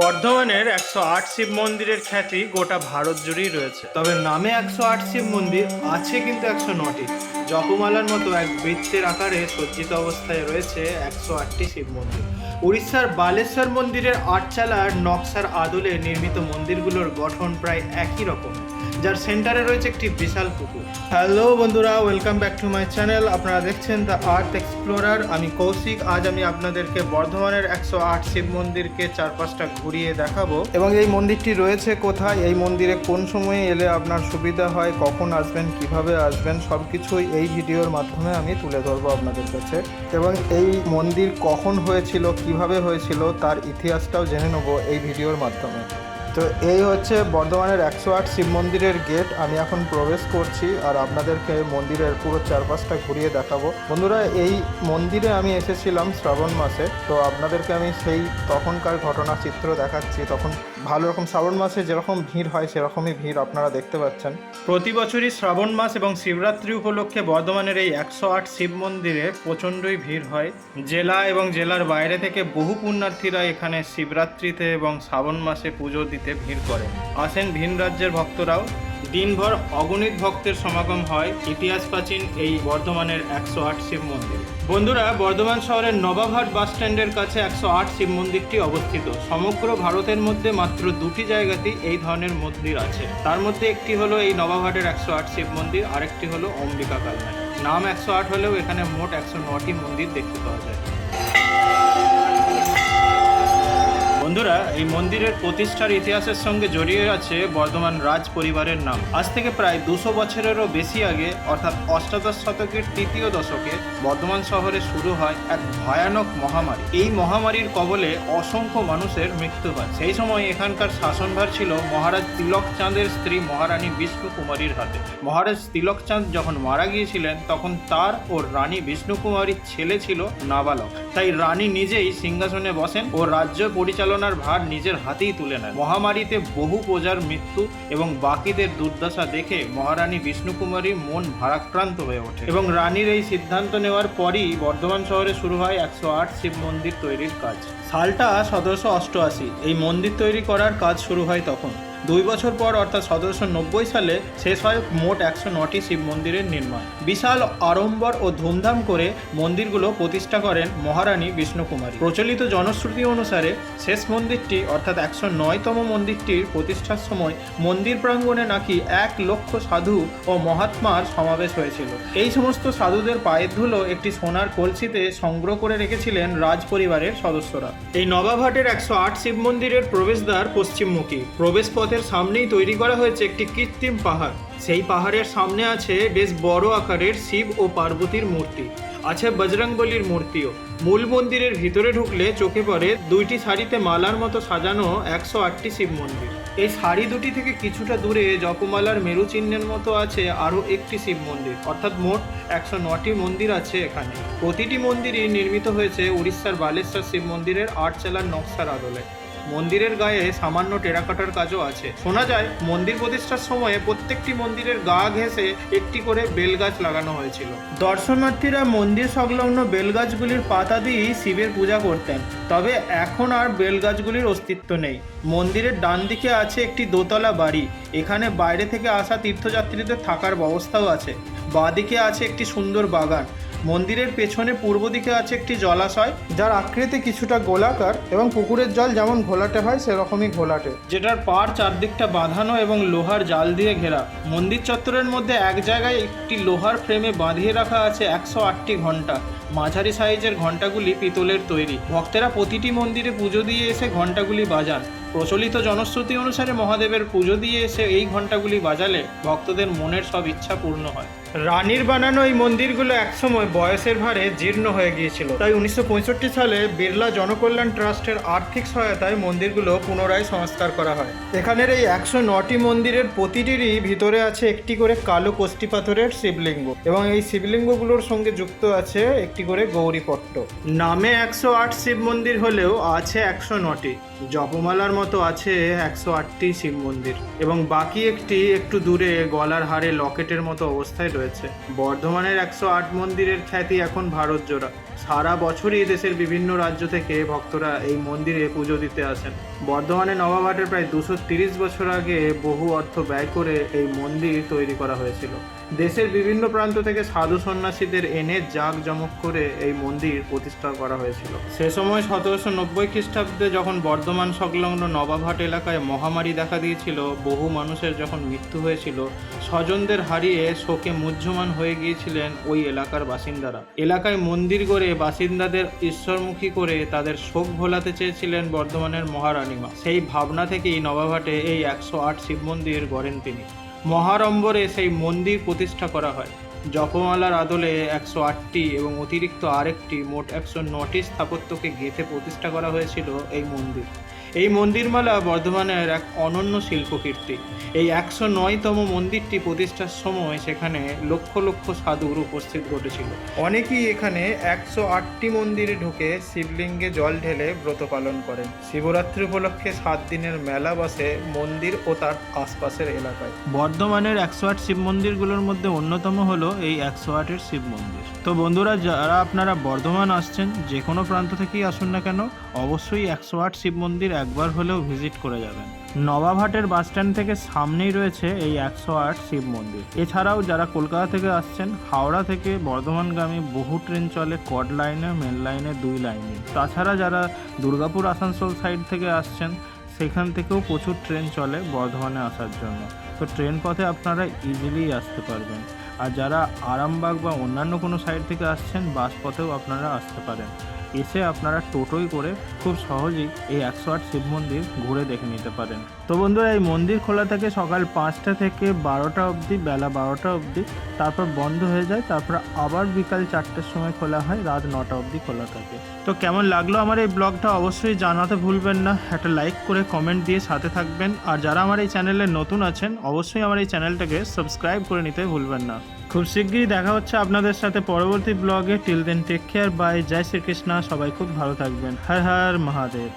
বর্ধমানের একশো আট শিব মন্দিরের খ্যাতি গোটা ভারত জুড়েই রয়েছে। তবে নামে একশো আট শিব মন্দির, আছে কিন্তু একশো নটি। জপমালার মতো এক বৃত্তের আকারে সজ্জিত অবস্থায় রয়েছে একশো আটটি শিব মন্দির। উড়িষ্যার বালেশ্বর মন্দিরের আটচালার নকশার আদলে নির্মিত মন্দিরগুলোর গঠন প্রায় একই রকম। যার সেন্টারে রয়েছে একটি বিশাল পুকুর। হ্যালো বন্ধুরা, welcome back to my channel. আপনারা দেখছেন দ্য আর্থ এক্সপ্লোরার। আমি কৌশিক, আজ আমি আপনাদেরকে বর্ধমানের একশো আট শিব মন্দিরকে চার পাঁচটা ঘুরিয়ে দেখাবো। এবং এই মন্দিরটি রয়েছে কোথায়, এই মন্দিরে কোন সময়ে এলে আপনার সুবিধা হয়, কখন আসবেন, কীভাবে আসবেন সব কিছুই এই ভিডিওর মাধ্যমে আমি তুলে ধরবো আপনাদের কাছে। এবং এই মন্দির কখন হয়েছিল, কীভাবে হয়েছিল, তার ইতিহাসটাও জেনে নেব এই ভিডিওর মাধ্যমে। তো এই হচ্ছে বর্ধমানের একশো আট শিব মন্দিরের গেট। আমি এখন প্রবেশ করছি আর আপনাদেরকে মন্দিরের পুরো চারপাশটা ঘুরিয়ে দেখাবো। বন্ধুরা, এই মন্দিরে আমি এসেছিলাম শ্রাবণ মাসে। তো আপনাদেরকে আমি সেই তখনকার ঘটনা চিত্র দেখাচ্ছি। তখন ভালো রকম শ্রাবণ মাসে যেরকম ভিড় হয়, সেরকমই ভিড় আপনারা দেখতে পাচ্ছেন। প্রতি বছরই শ্রাবণ মাস এবং শিবরাত্রি উপলক্ষে বর্ধমানের এই একশো আট শিব মন্দিরে প্রচণ্ডই ভিড় হয়। জেলা এবং জেলার বাইরে থেকে বহু পুণ্যার্থীরা এখানে শিবরাত্রিতে এবং শ্রাবণ মাসে পুজো দিতে ভিড় করেন আসেন ভিন রাজ্যের ভক্তরাও। দিনভর অগণিত ভক্তের সমাগম হয় ইতিহাস প্রাচীন এই বর্ধমানের একশো আট শিব মন্দির। বন্ধুরা, বর্ধমান শহরের নবাবহাট বাস স্ট্যান্ডের কাছে একশো আট শিব মন্দিরটি অবস্থিত। সমগ্র ভারতের মধ্যে মাত্র দুটি জায়গাতেই এই ধরনের মন্দির আছে। তার মধ্যে একটি হলো এই নবাবহাটের একশো আট শিব মন্দির, আরেকটি হলো অম্বিকা কালনায়। নাম একশো আট হলেও এখানে মোট একশো নটি মন্দির দেখতে পাওয়া যায়। বন্ধুরা, এই মন্দিরের প্রতিষ্ঠার ইতিহাসের সঙ্গে জড়িয়ে আছে বর্ধমান রাজ পরিবারের নাম। আজ থেকে প্রায় দুশো বছরেরও বেশি আগে, অর্থাৎ অষ্টাদশ শতকের তৃতীয় দশকে, বর্ধমান শহরে শুরু হয় এক ভয়ানক মহামারী। এই মহামারীর কবলে অসংখ্য মানুষের মৃত্যু হয় সেই সময় এখানকার শাসনভার ছিল মহারাজ তিলক চাঁদের স্ত্রী মহারানী বিষ্ণু কুমারীর হাতে। মহারাজ তিলক চাঁদ যখন মারা গিয়েছিলেন, তখন তার ও রানী বিষ্ণু কুমারীর ছেলে ছিল নাবালক। তাই রানী নিজেই সিংহাসনে বসেন ও রাজ্য পরিচালনার ভার নিজের হাতেই তুলে নেন। মহামারীতে বহু প্রজার মৃত্যু এবং বাকিদের দুর্দশা দেখে মহারানী বিষ্ণু কুমারী মন ভারাক্রান্ত হয়ে ওঠে এবং রানীর এই সিদ্ধান্ত নেওয়ার পরই বর্ধমান শহরে শুরু হয় একশো আট শিব মন্দির তৈরির কাজ। সালটা সতেরোশো অষ্টআশি, এই মন্দির তৈরি করার কাজ শুরু হয় তখন। দুই বছর পর, অর্থাৎ সতেরোশো নব্বই সালে, শেষ হয় মোট একশো নটি শিব মন্দিরের নির্মাণ। বিশাল আড়ম্বর ও ধুমধাম করে মন্দিরগুলো প্রতিষ্ঠা করেন মহারানী বিষ্ণুকুমারী। প্রচলিত জনশ্রুতি অনুসারে, শেষ মন্দিরটি, অর্থাৎ একশো নয়তম মন্দিরটির প্রতিষ্ঠার সময়, মন্দির প্রাঙ্গণে নাকি এক লক্ষ সাধু ও মহাত্মার সমাবেশ হয়েছিল। এই সমস্ত সাধুদের পায়ের ধুলো একটি সোনার কলসিতে সংগ্রহ করে রেখেছিলেন রাজ পরিবারের সদস্যরা। এই নবাবহাটের একশো আট শিব মন্দিরের প্রবেশদ্বার পশ্চিমমুখী। প্রবেশ পথের সামনেই তৈরি করা হয়েছে একটি কৃত্রিম পাহাড়। সেই পাহাড়ের সামনে আছে বেশ বড় আকারের শিব ও পার্বতীর মূর্তি। আছে বজরংবলির মূর্তিও। মূল মন্দিরের ভিতরে ঢুকলে চোখে পড়ে দুইটি শাড়িতে মালার মতো সাজানো একশো আটটি শিব মন্দির। এই শাড়ি দুটি থেকে কিছুটা দূরে জপমালার মেরু চিহ্নের মতো আছে আরও একটি শিব মন্দির। অর্থাৎ মোট একশো নটি মন্দির আছে এখানে। প্রতিটি মন্দিরই নির্মিত হয়েছে উড়িষ্যার বালেশ্বর শিব মন্দিরের আটচালার নকশার আদলে। মন্দিরের গায়ে সামান্য টেরাকাটার কাজও আছে। শোনা যায়, মন্দির প্রতিষ্ঠার সময়ে প্রত্যেকটি মন্দিরের গা ঘেঁষে একটি করে বেলগাছ লাগানো হয়েছিল। দর্শনার্থীরা মন্দির সংলগ্ন বেলগাছগুলির পাতা দিয়েই শিবের পূজা করতেন। তবে এখন আর বেলগাছগুলির অস্তিত্ব নেই। মন্দিরের ডান দিকে আছে একটি দোতলা বাড়ি। এখানে বাইরে থেকে আসা তীর্থযাত্রীদের থাকার ব্যবস্থাও আছে। বাঁদিকে আছে একটি সুন্দর বাগান। মন্দিরের পেছনে পূর্ব দিকে আছে একটি জলাশয়, যার আকৃতি কিছুটা গোলাকার এবং পুকুরের জল যেমন ঘোলাটে হয়, সেরকমই ঘোলাটে। যেটার পার চারদিকটা বাঁধানো এবং লোহার জাল দিয়ে ঘেরা। মন্দির চত্বরের মধ্যে এক জায়গায় একটি লোহার ফ্রেমে বাঁধিয়ে রাখা আছে একশো আটটি ঘণ্টা মাঝারি সাইজের ঘন্টাগুলি পিতলের তৈরি। ভক্তেরা প্রতিটি মন্দিরে পুজো দিয়ে এসে ঘন্টাগুলি বাজান। প্রচলিত জনশ্রুতি অনুসারে মহাদেবের পুজো দিয়ে এসে এই ঘন্টাগুলি বাজালে ভক্তদের মনের সব ইচ্ছা পূর্ণ হয়। রানীর বানানো এই মন্দিরগুলো একসময় বয়সের ভারে জীর্ণ হয়ে গিয়েছিল। তাই উনিশশো পঁয়ষট্টি সালে বিড়লা জনকল্যাণ ট্রাস্টের আর্থিক সহায়তায় মন্দিরগুলো পুনরায় সংস্কার করা হয়। এখানের এই একশো নটি মন্দিরের প্রতিটিরই ভিতরে আছে একটি করে কালো কষ্টি পাথরের শিবলিঙ্গ এবং এই শিবলিঙ্গগুলোর সঙ্গে যুক্ত আছে একটি করে গৌরীপট্ট নামে একশো আট শিব মন্দির হলেও আছে একশো নটি। জপমালার মতো আছে একশো আটটি শিব মন্দির এবং বাকি একটি একটু দূরে গলার হারে লকেটের মতো অবস্থায় রয়েছে বর্ধমানের একশো আট মন্দিরের খ্যাতি এখন ভারত জোড়া। সারা বছরই দেশের বিভিন্ন রাজ্য থেকে ভক্তরা এই মন্দিরে পুজো দিতে আসেন। বর্ধমানে নবাবহাটের প্রায় দুশো তিরিশ বছর আগে বহু অর্থ ব্যয় করে এই মন্দির তৈরি করা হয়েছিল। দেশের বিভিন্ন প্রান্ত থেকে সাধু সন্ন্যাসীদের এনে জাঁক জমক করে এই মন্দির প্রতিষ্ঠা করা হয়েছিল। সে সময় সতেরোশো নব্বই খ্রিস্টাব্দে যখন বর্ধমান সংলগ্ন নবাবহাট এলাকায় মহামারী দেখা দিয়েছিল, বহু মানুষের যখন মৃত্যু হয়েছিল, স্বজনদের হারিয়ে শোকে মুহ্যমান হয়ে গিয়েছিলেন ওই এলাকার বাসিন্দারা। এলাকায় মন্দির গড়ে বাসিন্দাদের ঈশ্বরমুখী করে তাদের শোক ভোলাতে চেয়েছিলেন বর্ধমানের মহারানীমা। সেই ভাবনা থেকেই নবাবহাটে এই একশো আট শিব মন্দির গড়েন তিনি। মহারম্বরে সেই মন্দির প্রতিষ্ঠা করা হয়। জপমালার আদলে একশো আটটি এবং অতিরিক্ত আরেকটি মোট একশো নটি স্থাপত্যকে গেঁথে প্রতিষ্ঠা করা হয়েছিল এই মন্দির। এই মন্দিরমালা বর্ধমানের এক অনন্য শিল্পকীর্তি। এই একশো নয়তম মন্দিরটি প্রতিষ্ঠার সময় সেখানে লক্ষ লক্ষ সাধুর উপস্থিত ঘটেছিল। অনেকেই এখানে একশো আটটি মন্দিরে ঢুকে শিবলিঙ্গে জল ঢেলে ব্রত পালন করেন। শিবরাত্রি উপলক্ষে সাত দিনের মেলা বসে মন্দির ও তার আশপাশের এলাকায়। বর্ধমানের একশো আট শিব মন্দিরগুলোর মধ্যে অন্যতম হলো এই একশো আটের শিব মন্দির। তো বন্ধুরা যারা আপনারা বর্ধমান আসছেন যে কোনো প্রান্ত থেকেই আসুন না কেন অবশ্যই একশো আট শিব মন্দির একবার হলেও ভিজিট করে যাবেন। নবাবহাটের বাস স্ট্যান্ড থেকে সামনেই রয়েছে এই একশো আট শিব মন্দির। এছাড়াও যারা কলকাতা থেকে আসছেন, হাওড়া থেকে বর্ধমানগামী বহু ট্রেন চলে কড লাইনে মেন লাইনে দুই লাইনে তাছাড়া যারা দুর্গাপুর আসানসোল সাইড থেকে আসছেন, সেখান থেকেও প্রচুর ট্রেন চলে বর্ধমানে আসার জন্য। তো ট্রেন পথে আপনারা ইজিলি আসতে পারবেন। আর যারা আরামবাগ বা অন্যান্য কোনো সাইড থেকে আসছেন, বাস পথেও আপনারা আসতে পারেন। এসে আপনারা টোটোই করে খুব সহজেই এই একশো আট শিব মন্দির ঘুরে দেখে নিতে পারেন। তো বন্ধুরা, এই মন্দির খোলা থাকে সকাল পাঁচটা থেকে বারোটা অবধি, বেলা বারোটা অবধি। তারপর বন্ধ হয়ে যায়, তারপর আবার বিকাল চারটের সময় খোলা হয়, রাত নটা অবধি খোলা থাকে। তো কেমন লাগল আমার এই ব্লগটা অবশ্যই জানাতে ভুলবেন না। একটা লাইক করে কমেন্ট দিয়ে সাথে থাকবেন। আর যারা আমার এই চ্যানেলে নতুন আছেন, অবশ্যই আমার এই চ্যানেলটাকে সাবস্ক্রাইব করে নিতে ভুলবেন না। খুব শিগগিরই দেখা হচ্ছে আপনাদের সাথে পরবর্তী ব্লগে till then take care bye Jai Shrikrishna, সবাই খুব ভালো থাকবেন। হর হর মহাদেব।